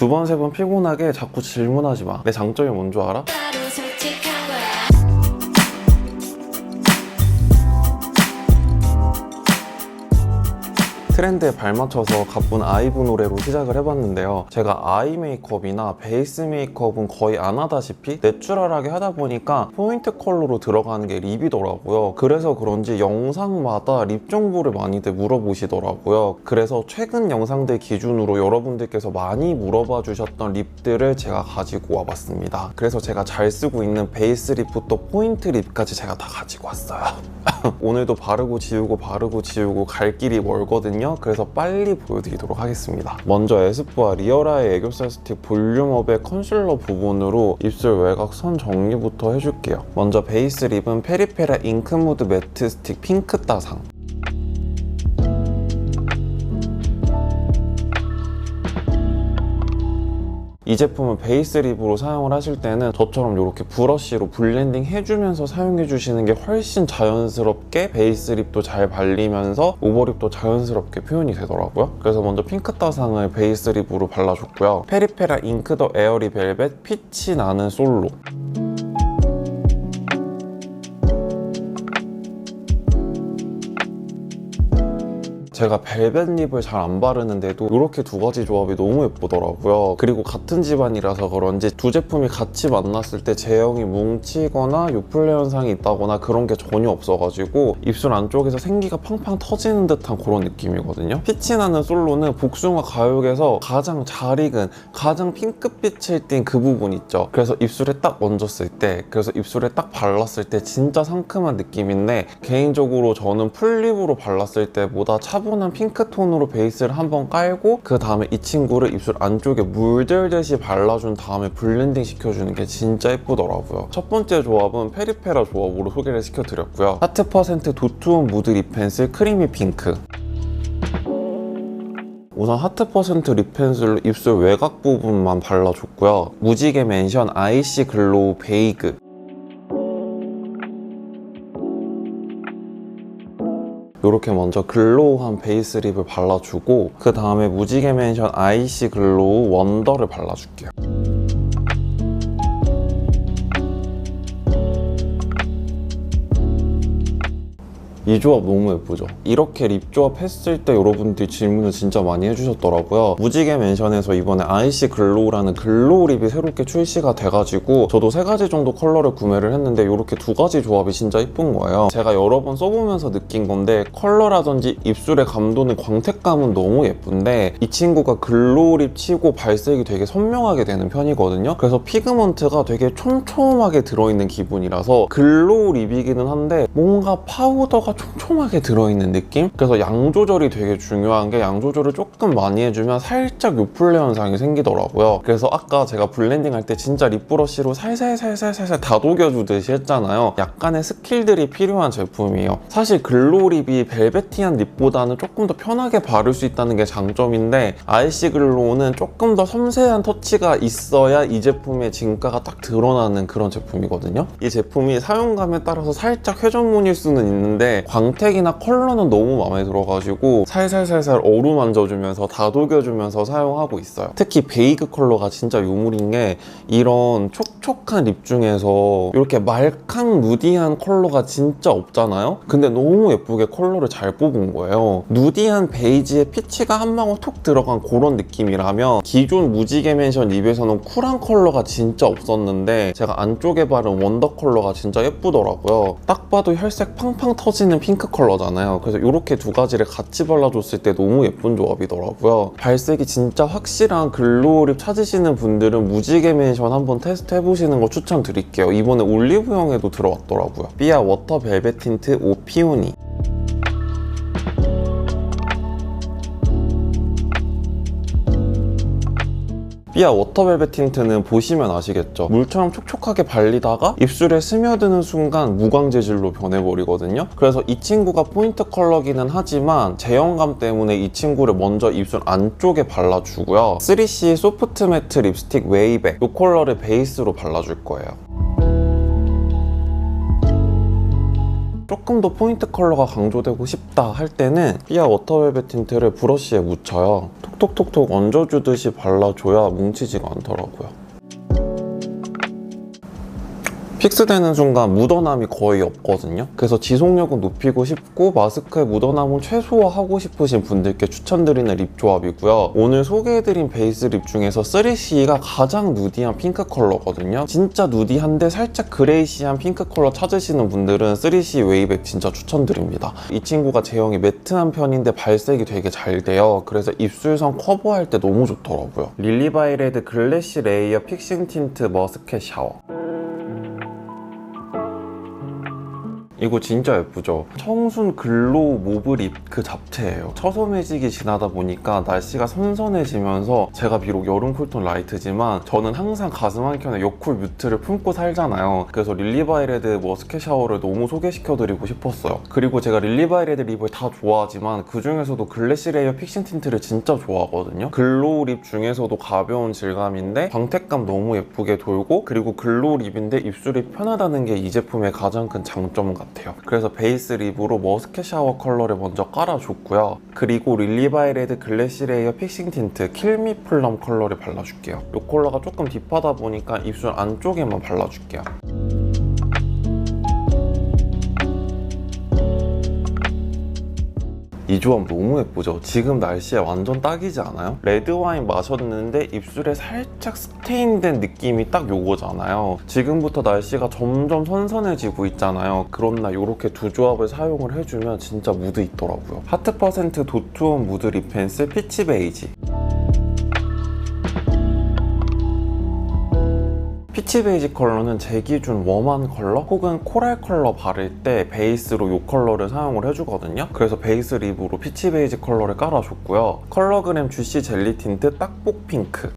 두 번 세 번 피곤하게 자꾸 질문하지 마. 내 장점이 뭔 줄 알아? 트렌드에 발맞춰서 가쁜 아이브 노래로 시작을 해봤는데요. 제가 아이 메이크업이나 베이스 메이크업은 거의 안 하다시피 내추럴하게 하다 보니까 포인트 컬러로 들어가는 게 립이더라고요. 그래서 그런지 영상마다 립 정보를 많이들 물어보시더라고요. 그래서 최근 영상들 기준으로 여러분들께서 많이 물어봐 주셨던 립들을 제가 가지고 와봤습니다. 그래서 제가 잘 쓰고 있는 베이스 립부터 포인트 립까지 제가 다 가지고 왔어요. 오늘도 바르고 지우고 바르고 지우고 갈 길이 멀거든요. 그래서 빨리 보여드리도록 하겠습니다. 먼저 에스쁘아 리얼아이 애교살 스틱 볼륨업의 컨실러 부분으로 입술 외곽 선 정리부터 해줄게요. 먼저 베이스 립은 페리페라 잉크무드 매트 스틱 핑크 따상. 이 제품은 베이스 립으로 사용을 하실 때는 저처럼 이렇게 브러쉬로 블렌딩 해주면서 사용해 주시는 게 훨씬 자연스럽게 베이스 립도 잘 발리면서 오버립도 자연스럽게 표현이 되더라고요. 그래서 먼저 핑크 따상을 베이스 립으로 발라줬고요. 페리페라 잉크 더 에어리 벨벳 피치 나는 솔로. 제가 벨벳 립을 잘 안 바르는데도 이렇게 두 가지 조합이 너무 예쁘더라고요. 그리고 같은 집안이라서 그런지 두 제품이 같이 만났을 때 제형이 뭉치거나 요플레 현상이 있다거나 그런 게 전혀 없어가지고 입술 안쪽에서 생기가 팡팡 터지는 듯한 그런 느낌이거든요. 피치 나는 솔로는 복숭아 가육에서 가장 잘 익은 가장 핑크빛을 띈그 부분 있죠. 그래서 입술에 딱 얹었을 때 그래서 입술에 딱 발랐을 때 진짜 상큼한 느낌인데 개인적으로 저는 풀립으로 발랐을 때보다 차분 한 핑크톤으로 베이스를 한번 깔고 그 다음에 이 친구를 입술 안쪽에 물들듯이 발라준 다음에 블렌딩 시켜주는 게 진짜 예쁘더라고요. 첫 번째 조합은 페리페라 조합으로 소개를 시켜드렸고요. 하트 퍼센트 도트온 무드 립 펜슬 크리미 핑크 우선 하트 퍼센트 립 펜슬로 입술 외곽 부분만 발라줬고요. 무지개 멘션 아이시 글로우 베이그 이렇게 먼저 글로우한 베이스 립을 발라주고 그 다음에 무지개 멘션 아이시 글로우 원더를 발라줄게요. 이 조합 너무 예쁘죠? 이렇게 립 조합 했을 때 여러분들이 질문을 진짜 많이 해주셨더라고요. 무지개 멘션에서 이번에 아이시 글로우라는 글로우 립이 새롭게 출시가 돼가지고 저도 세 가지 정도 컬러를 구매를 했는데 이렇게 두 가지 조합이 진짜 예쁜 거예요. 제가 여러 번 써보면서 느낀 건데 컬러라든지 입술에 감도는 광택감은 너무 예쁜데 이 친구가 글로우 립 치고 발색이 되게 선명하게 되는 편이거든요. 그래서 피그먼트가 되게 촘촘하게 들어있는 기분이라서 글로우 립이기는 한데 뭔가 파우더가 촘촘하게 들어있는 느낌? 그래서 양 조절이 되게 중요한 게 양 조절을 조금 많이 해주면 살짝 요플레 현상이 생기더라고요. 그래서 아까 제가 블렌딩 할 때 진짜 립브러쉬로 살살살살살살 다독여주듯이 했잖아요. 약간의 스킬들이 필요한 제품이에요. 사실 글로우 립이 벨베티한 립보다는 조금 더 편하게 바를 수 있다는 게 장점인데 아이시 글로우는 조금 더 섬세한 터치가 있어야 이 제품의 진가가 딱 드러나는 그런 제품이거든요. 이 제품이 사용감에 따라서 살짝 회전문일 수는 있는데 광택이나 컬러는 너무 마음에 들어가지고 살살살살 어루만져주면서 다독여주면서 사용하고 있어요. 특히 베이그 컬러가 진짜 요물인 게 이런 촉촉한 립 중에서 이렇게 말캉 누디한 컬러가 진짜 없잖아요? 근데 너무 예쁘게 컬러를 잘 뽑은 거예요. 누디한 베이지에 피치가 한 방울 톡 들어간 그런 느낌이라면 기존 무지개 멘션 립에서는 쿨한 컬러가 진짜 없었는데 제가 안쪽에 바른 원더 컬러가 진짜 예쁘더라고요. 딱 봐도 혈색 팡팡 터지는 핑크 컬러잖아요. 그래서 이렇게 두 가지를 같이 발라줬을 때 너무 예쁜 조합이더라고요. 발색이 진짜 확실한 글로우 립 찾으시는 분들은 무지개 멘션 한번 테스트 해보시는 거 추천드릴게요. 이번에 올리브영에도 들어왔더라고요. 삐아 워터 벨벳 틴트 오피오니 삐아 워터벨벳 틴트는 보시면 아시겠죠? 물처럼 촉촉하게 발리다가 입술에 스며드는 순간 무광 재질로 변해버리거든요. 그래서 이 친구가 포인트 컬러기는 하지만 제형감 때문에 이 친구를 먼저 입술 안쪽에 발라주고요. 3C 소프트 매트 립스틱 웨이백 이 컬러를 베이스로 발라줄 거예요. 조금 더 포인트 컬러가 강조되고 싶다 할 때는 삐아 워터벨벳 틴트를 브러쉬에 묻혀요. 톡톡톡톡 얹어주듯이 발라줘야 뭉치지가 않더라고요. 픽스되는 순간 묻어남이 거의 없거든요. 그래서 지속력은 높이고 싶고 마스크의 묻어남을 최소화하고 싶으신 분들께 추천드리는 립 조합이고요. 오늘 소개해드린 베이스 립 중에서 3CE가 가장 누디한 핑크 컬러거든요. 진짜 누디한데 살짝 그레이시한 핑크 컬러 찾으시는 분들은 3CE 웨이백 진짜 추천드립니다. 이 친구가 제형이 매트한 편인데 발색이 되게 잘 돼요. 그래서 입술선 커버할 때 너무 좋더라고요. 릴리바이레드 글래시 레이어 픽싱 틴트 머스켓 샤워. 이거 진짜 예쁘죠? 청순 글로우 모브립 그 잡채예요. 처소매직이 지나다 보니까 날씨가 선선해지면서 제가 비록 여름 쿨톤 라이트지만 저는 항상 가슴 한켠에 여쿨 뮤트를 품고 살잖아요. 그래서 릴리바이레드 머스켓 샤워를 너무 소개시켜드리고 싶었어요. 그리고 제가 릴리바이레드 립을 다 좋아하지만 그 중에서도 글래시 레이어 픽싱 틴트를 진짜 좋아하거든요. 글로우 립 중에서도 가벼운 질감인데 광택감 너무 예쁘게 돌고 그리고 글로우 립인데 입술이 편하다는 게 이 제품의 가장 큰 장점 같아요. 그래서 베이스 립으로 머스켓 샤워 컬러를 먼저 깔아줬고요. 그리고 릴리바이 레드 글래시 레이어 픽싱 틴트 킬미 플럼 컬러를 발라줄게요. 이 컬러가 조금 딥하다 보니까 입술 안쪽에만 발라줄게요. 이 조합 너무 예쁘죠? 지금 날씨에 완전 딱이지 않아요? 레드 와인 마셨는데 입술에 살짝 스테인된 느낌이 딱 요거잖아요. 지금부터 날씨가 점점 선선해지고 있잖아요. 그런 날 이렇게 두 조합을 사용을 해주면 진짜 무드 있더라고요. 하트 퍼센트 도트온 무드 립 펜슬 피치 베이지. 피치 베이지 컬러는 제 기준 웜한 컬러 혹은 코랄 컬러 바를 때 베이스로 이 컬러를 사용을 해주거든요. 그래서 베이스 립으로 피치 베이지 컬러를 깔아줬고요. 컬러그램 주시 젤리 틴트 딱복 핑크.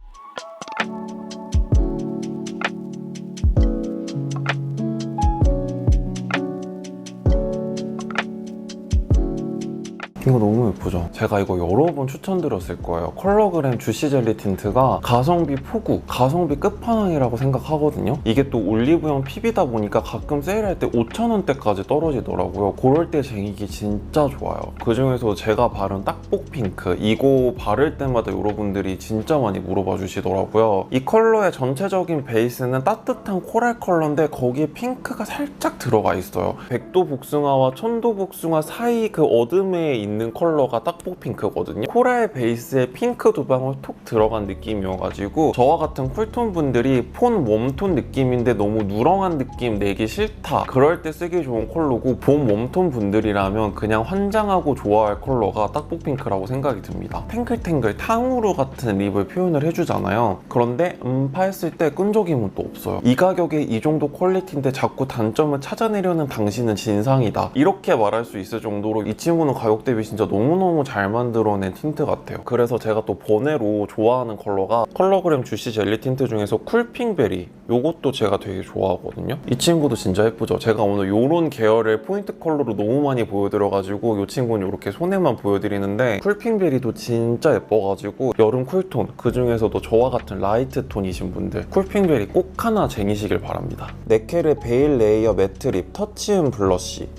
예쁘죠? 제가 이거 여러 번 추천드렸을 거예요. 컬러그램 주시 젤리 틴트가 가성비 포구, 가성비 끝판왕이라고 생각하거든요. 이게 또 올리브영 PB다 보니까 가끔 세일할 때 5,000원대까지 떨어지더라고요. 그럴 때 쟁이기 진짜 좋아요. 그 중에서 제가 바른 딱복 핑크, 이거 바를 때마다 여러분들이 진짜 많이 물어봐 주시더라고요. 이 컬러의 전체적인 베이스는 따뜻한 코랄 컬러인데 거기에 핑크가 살짝 들어가 있어요. 백도 복숭아와 천도 복숭아 사이 그 어둠에 있는 컬러가 딱복 핑크거든요. 코랄 베이스에 핑크 두 방울 톡 들어간 느낌이어가지고 저와 같은 쿨톤 분들이 폰 웜톤 느낌인데 너무 누렁한 느낌 내기 싫다. 그럴 때 쓰기 좋은 컬러고 봄 웜톤 분들이라면 그냥 환장하고 좋아할 컬러가 딱복 핑크라고 생각이 듭니다. 탱글탱글 탕후루 같은 립을 표현을 해주잖아요. 그런데 음파 했을 때 끈적임은 또 없어요. 이 가격에 이 정도 퀄리티인데 자꾸 단점을 찾아내려는 당신은 진상이다. 이렇게 말할 수 있을 정도로 이 친구는 가격 대비 진짜 너무너무 잘 만들어낸 틴트 같아요. 그래서 제가 또 번외로 좋아하는 컬러가 컬러그램 주시 젤리 틴트 중에서 쿨핑베리 요것도 제가 되게 좋아하거든요. 이 친구도 진짜 예쁘죠? 제가 오늘 요런 계열의 포인트 컬러로 너무 많이 보여드려가지고 이 친구는 이렇게 손에만 보여드리는데 쿨핑베리도 진짜 예뻐가지고 여름 쿨톤 그 중에서도 저와 같은 라이트 톤이신 분들 쿨핑베리 꼭 하나 쟁이시길 바랍니다. 네케르 베일 레이어 매트 립 터치음 블러쉬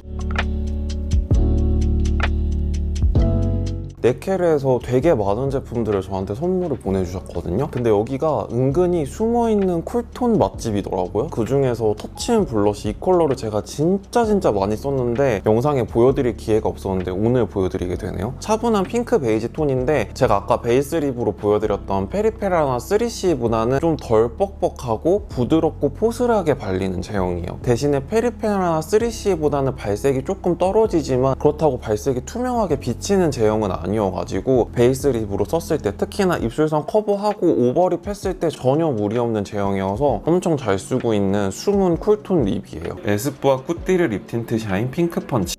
네켈에서 되게 많은 제품들을 저한테 선물을 보내주셨거든요. 근데 여기가 은근히 숨어있는 쿨톤 맛집이더라고요. 그 중에서 터치앤 블러쉬 이 컬러를 제가 진짜 진짜 많이 썼는데 영상에 보여드릴 기회가 없었는데 오늘 보여드리게 되네요. 차분한 핑크 베이지 톤인데 제가 아까 베이스 립으로 보여드렸던 페리페라나 3CE보다는 좀 덜 뻑뻑하고 부드럽고 포슬하게 발리는 제형이에요. 대신에 페리페라나 3CE보다는 발색이 조금 떨어지지만 그렇다고 발색이 투명하게 비치는 제형은 아니에요. 아니어가지고 베이스 립으로 썼을 때 특히나 입술선 커버하고 오버립 했을 때 전혀 무리 없는 제형이어서 엄청 잘 쓰고 있는 숨은 쿨톤 립이에요. 에스쁘아 꾸띠르 립 틴트 샤인 핑크 펀치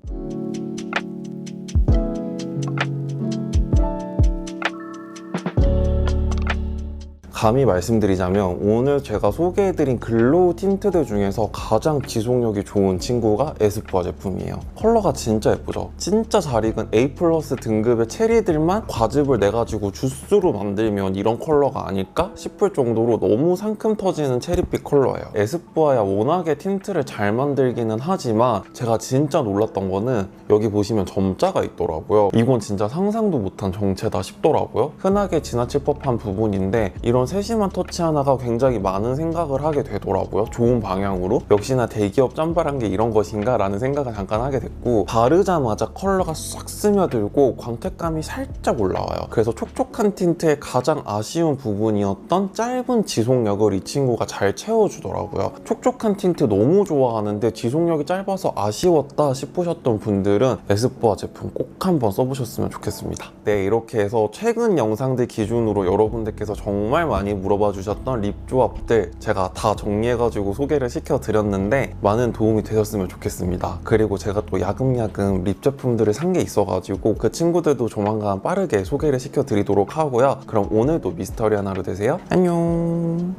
감히 말씀드리자면 오늘 제가 소개해드린 글로우 틴트들 중에서 가장 지속력이 좋은 친구가 에스쁘아 제품이에요. 컬러가 진짜 예쁘죠? 진짜 잘 익은 A 플러스 등급의 체리들만 과즙을 내가지고 주스로 만들면 이런 컬러가 아닐까 싶을 정도로 너무 상큼 터지는 체리빛 컬러예요. 에스쁘아야 워낙에 틴트를 잘 만들기는 하지만 제가 진짜 놀랐던 거는 여기 보시면 점자가 있더라고요. 이건 진짜 상상도 못한 정체다 싶더라고요. 흔하게 지나칠 법한 부분인데 이런 세심한 터치 하나가 굉장히 많은 생각을 하게 되더라고요. 좋은 방향으로. 역시나 대기업 짬바란 게 이런 것인가 라는 생각을 잠깐 하게 됐고 바르자마자 컬러가 싹 스며들고 광택감이 살짝 올라와요. 그래서 촉촉한 틴트의 가장 아쉬운 부분이었던 짧은 지속력을 이 친구가 잘 채워주더라고요. 촉촉한 틴트 너무 좋아하는데 지속력이 짧아서 아쉬웠다 싶으셨던 분들은 에스쁘아 제품 꼭 한번 써보셨으면 좋겠습니다. 네, 이렇게 해서 최근 영상들 기준으로 여러분들께서 정말 많이 물어봐 주셨던 립 조합들 제가 다 정리해가지고 소개를 시켜드렸는데 많은 도움이 되셨으면 좋겠습니다. 그리고 제가 또 야금야금 립 제품들을 산 게 있어가지고 그 친구들도 조만간 빠르게 소개를 시켜드리도록 하고요. 그럼 오늘도 미스터리한 하루 되세요. 안녕!